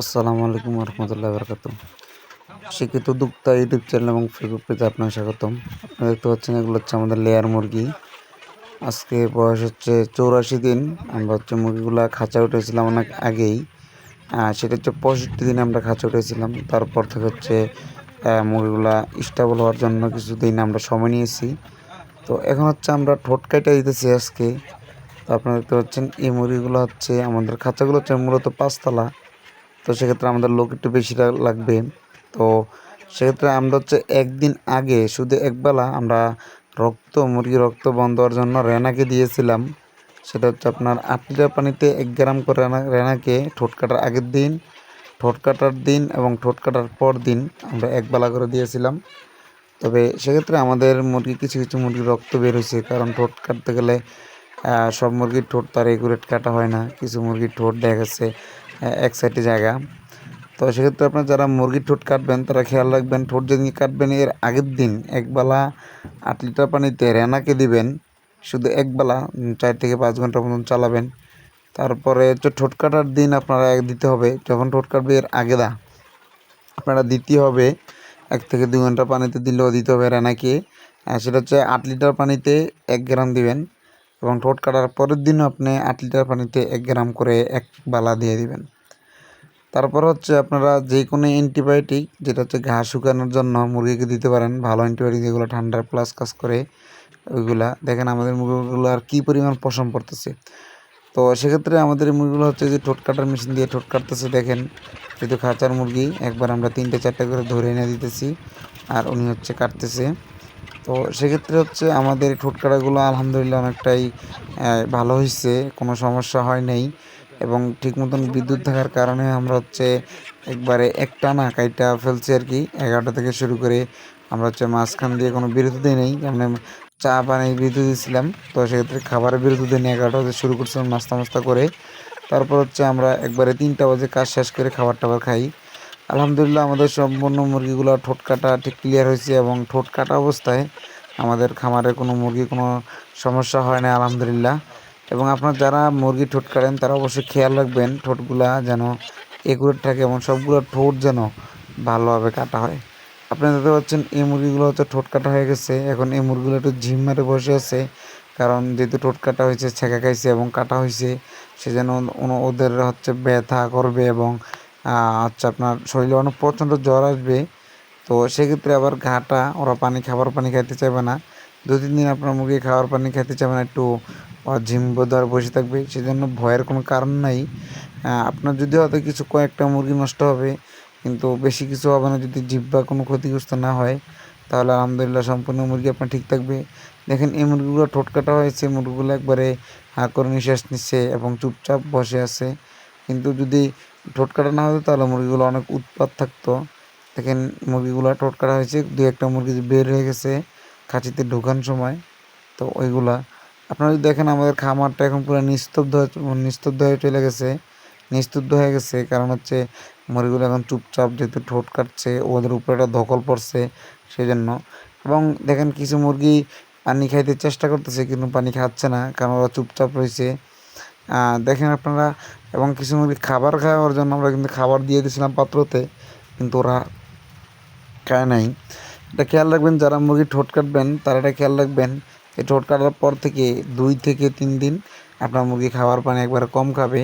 আসসালামু আলাইকুম রহমতুল্লাহ বরকাত শিক্ষিত উদ্যোক্তা ইউটিউব চ্যানেল এবং ফেসবুক পেজে আপনার স্বাগতম। দেখতে পাচ্ছেন এগুলো হচ্ছে আমাদের লেয়ার মুরগি। আজকে বয়স হচ্ছে চৌরাশি দিন। আমরা হচ্ছে মুরগিগুলো খাঁচা উঠেছিলাম অনেক আগেই। সেটা হচ্ছে পঁয়ষট্টি দিনে আমরা খাঁচা উঠেছিলাম। তারপর থেকে হচ্ছে মুরগিগুলা স্টেবল হওয়ার জন্য কিছুদিন আমরা সময় নিয়েছি। তো এখন হচ্ছে আমরা ঠোঁট কাটা দিতেছি আজকে। তো আপনারা দেখতে পাচ্ছেন, এই মুরগিগুলো হচ্ছে আমাদের খাঁচাগুলো হচ্ছে মূলত পাঁচতলা। তো সেক্ষেত্রে আমাদের লোক একটু বেশি লাগবে। তো সেক্ষেত্রে আমরা হচ্ছে একদিন আগে শুধু একবেলা আমরা রক্ত মুরগি রক্ত বন্ধ হওয়ার জন্য রেনাকে দিয়েছিলাম। সেটা হচ্ছে আপনার আট লিটার পানিতে এক গ্রাম করে রেনা রেনাকে ঠোঁট কাটার আগের দিন, ঠোঁট কাটার দিন এবং ঠোঁট কাটার পর দিন আমরা একবেলা করে দিয়েছিলাম। তবে সেক্ষেত্রে আমাদের মুরগি কিছু কিছু মুরগির রক্ত বের হয়েছে কারণ ঠোঁট কাটতে গেলে সব মুরগির ঠোঁট তার একুরেট কাটা হয় না। কিছু মুরগির ঠোঁট দেখা গেছে এক সাইডে জায়গা। তো সেক্ষেত্রে আপনার যারা মুরগির ঠোঁট কাটবেন, তারা খেয়াল রাখবেন, ঠোঁট যেদিন কাটবেন, এর আগের দিন একবেলা আট লিটার পানিতে রেনাকে দিবেন। শুধু একবেলা চার থেকে পাঁচ ঘণ্টা মতন চালাবেন। তারপরে হচ্ছে ঠোঁট কাটার দিন আপনারা এক দিতে হবে। যখন ঠোঁট কাটবে, এর আগে দা। আপনারা দিতে হবে। এক থেকে দুই ঘণ্টা পানিতে দিলেও দিতে হবে রানাকে। সেটা হচ্ছে আট লিটার পানিতে এক গ্রাম দিবেন এবং ঠোঁট কাটার পরের দিনও আপনি আট লিটার পানিতে এক গ্রাম করে এক বালা দিয়ে দিবেন। তারপর হচ্ছে আপনারা যে কোনো অ্যান্টিবায়োটিক, যেটা হচ্ছে ঘা শুকানোর জন্য মুরগিকে দিতে পারেন, ভালো অ্যান্টিবায়োটিক যেগুলো ঠান্ডার প্লাস কাজ করে, ওইগুলা। দেখেন আমাদের মুরগিগুলো আর কী পরিমাণ পশম পড়তেছে। তো সেক্ষেত্রে আমাদের মুরগিগুলো হচ্ছে যে ঠোঁট কাটার মেশিন দিয়ে ঠোঁট কাটতেছে, দেখেন। যেহেতু খাঁচার মুরগি, একবার আমরা তিনটে চারটে করে ধরে এনে দিতেছি, আর উনি হচ্ছে কাটতেছে। তো সেক্ষেত্রে হচ্ছে আমাদের ঠোঁট কাটাগুলো আলহামদুলিল্লাহ অনেকটাই ভালো হয়েছে কোনো সমস্যা হয় নাই। এবং ঠিক মতন বিদ্যুৎ থাকার কারণে আমরা হচ্ছে একবারে একটা না কাইটা ফেলছি আর কি। এগারোটা থেকে শুরু করে আমরা হচ্ছে মাঝখান দিয়ে কোনো বিরতি দিই নেই, যেমন চা পানি বিরতি দিয়েছিলাম তো সেক্ষেত্রে খাবারের বিরতি নিয়ে এগারোটা বাজে শুরু করছিলাম নাস্তা মাস্তা করে। তারপর হচ্ছে আমরা একবারে তিনটা বাজে কাজ শেষ করে খাবার টাবার খাই। আলহামদুলিল্লাহ আমাদের সম্পূর্ণ মুরগিগুলো ঠোঁট কাটা ঠিক ক্লিয়ার হয়েছে এবং ঠোঁট কাটা অবস্থায় আমাদের খামারে কোনো মুরগি কোনো সমস্যা হয় না আলহামদুলিল্লাহ। এবং আপনার যারা মুরগি ঠোঁট কাটেন, তারা অবশ্যই খেয়াল রাখবেন ঠোঁটগুলা যেন একুরেট থাকে এবং সবগুলো ঠোঁট যেন ভালোভাবে কাটা হয়। আপনি দেখতে পাচ্ছেন, এই মুরগিগুলো হচ্ছে ঠোঁট কাটা হয়ে গেছে। এখন এই মুরগিগুলো একটু ঝিম মেরে বসে আছে, কারণ যেহেতু ঠোঁট কাটা হয়েছে, ছেঁকা খাইছে এবং কাটা হয়েছে সে যেন ওদের হচ্ছে ব্যথা করবে এবং হচ্ছে আপনার শরীরে অনেক প্রচণ্ড জ্বর আসবে। তো সেক্ষেত্রে আবার ঘাটা, ওরা পানি খাবার পানি খাইতে চাইবে না। দু তিন দিন আপনার মুরগি খাবার পানি খাইতে চাইবে না, একটু ঝিম বোধহয় বসে থাকবে, সেজন্য ভয়ের কোনো কারণ নাই। আপনার যদি হয়তো কিছু কয়েকটা মুরগি নষ্ট হবে, কিন্তু বেশি কিছু হবে না, যদি জিব্বা কোনো ক্ষতিগ্রস্ত না হয়, তাহলে আলহামদুলিল্লাহ সম্পূর্ণ মুরগি আপনার ঠিক থাকবে। দেখেন, এই মুরগিগুলো ঠোঁট কাটা হয়েছে, মুরগিগুলো একবারে হাঁ করে নিঃশ্বাস নিচ্ছে এবং চুপচাপ বসে আছে। কিন্তু যদি ঠোঁট কাটা না হতো, তাহলে মুরগিগুলো অনেক উৎপাত থাকতো। দেখেন, মুরগিগুলো ঠোঁট কাটা হয়েছে দু একটা মুরগি বের হয়ে গেছে, খাঁচিতে ঢোকান সময়। তো ওইগুলা আপনারা যদি দেখেন আমাদের খামারটা এখন পুরো নিস্তব্ধ হয়ে- নিস্তব্ধ হয়ে চলে গেছে, নিস্তব্ধ হয়ে গেছে। কারণ হচ্ছে মুরগিগুলো এখন চুপচাপ যেহেতু ঠোঁট কাটছে, ওদের উপরে একটা ধকল পড়ছে সেই জন্য এবং দেখেন কিছু মুরগি পানি খাইতে চেষ্টা করতেছে, কিন্তু পানি খাচ্ছে না, কারণ ওরা চুপচাপ রয়েছে। দেখেন আপনারা, এবং কিছু মুরগি খাবার খাওয়ার জন্য আমরা কিন্তু খাবার দিয়ে দিয়েছিলাম পাত্রতে, কিন্তু ওরা খায় নাই। এটা খেয়াল রাখবেন, যারা মুরগি ঠোঁট কাটবেন, তারা এটা খেয়াল রাখবেন এই ঠোঁট কাটার পর থেকে দুই থেকে তিন দিন আপনার মুরগি খাওয়ার পানি একবার কম খাবে।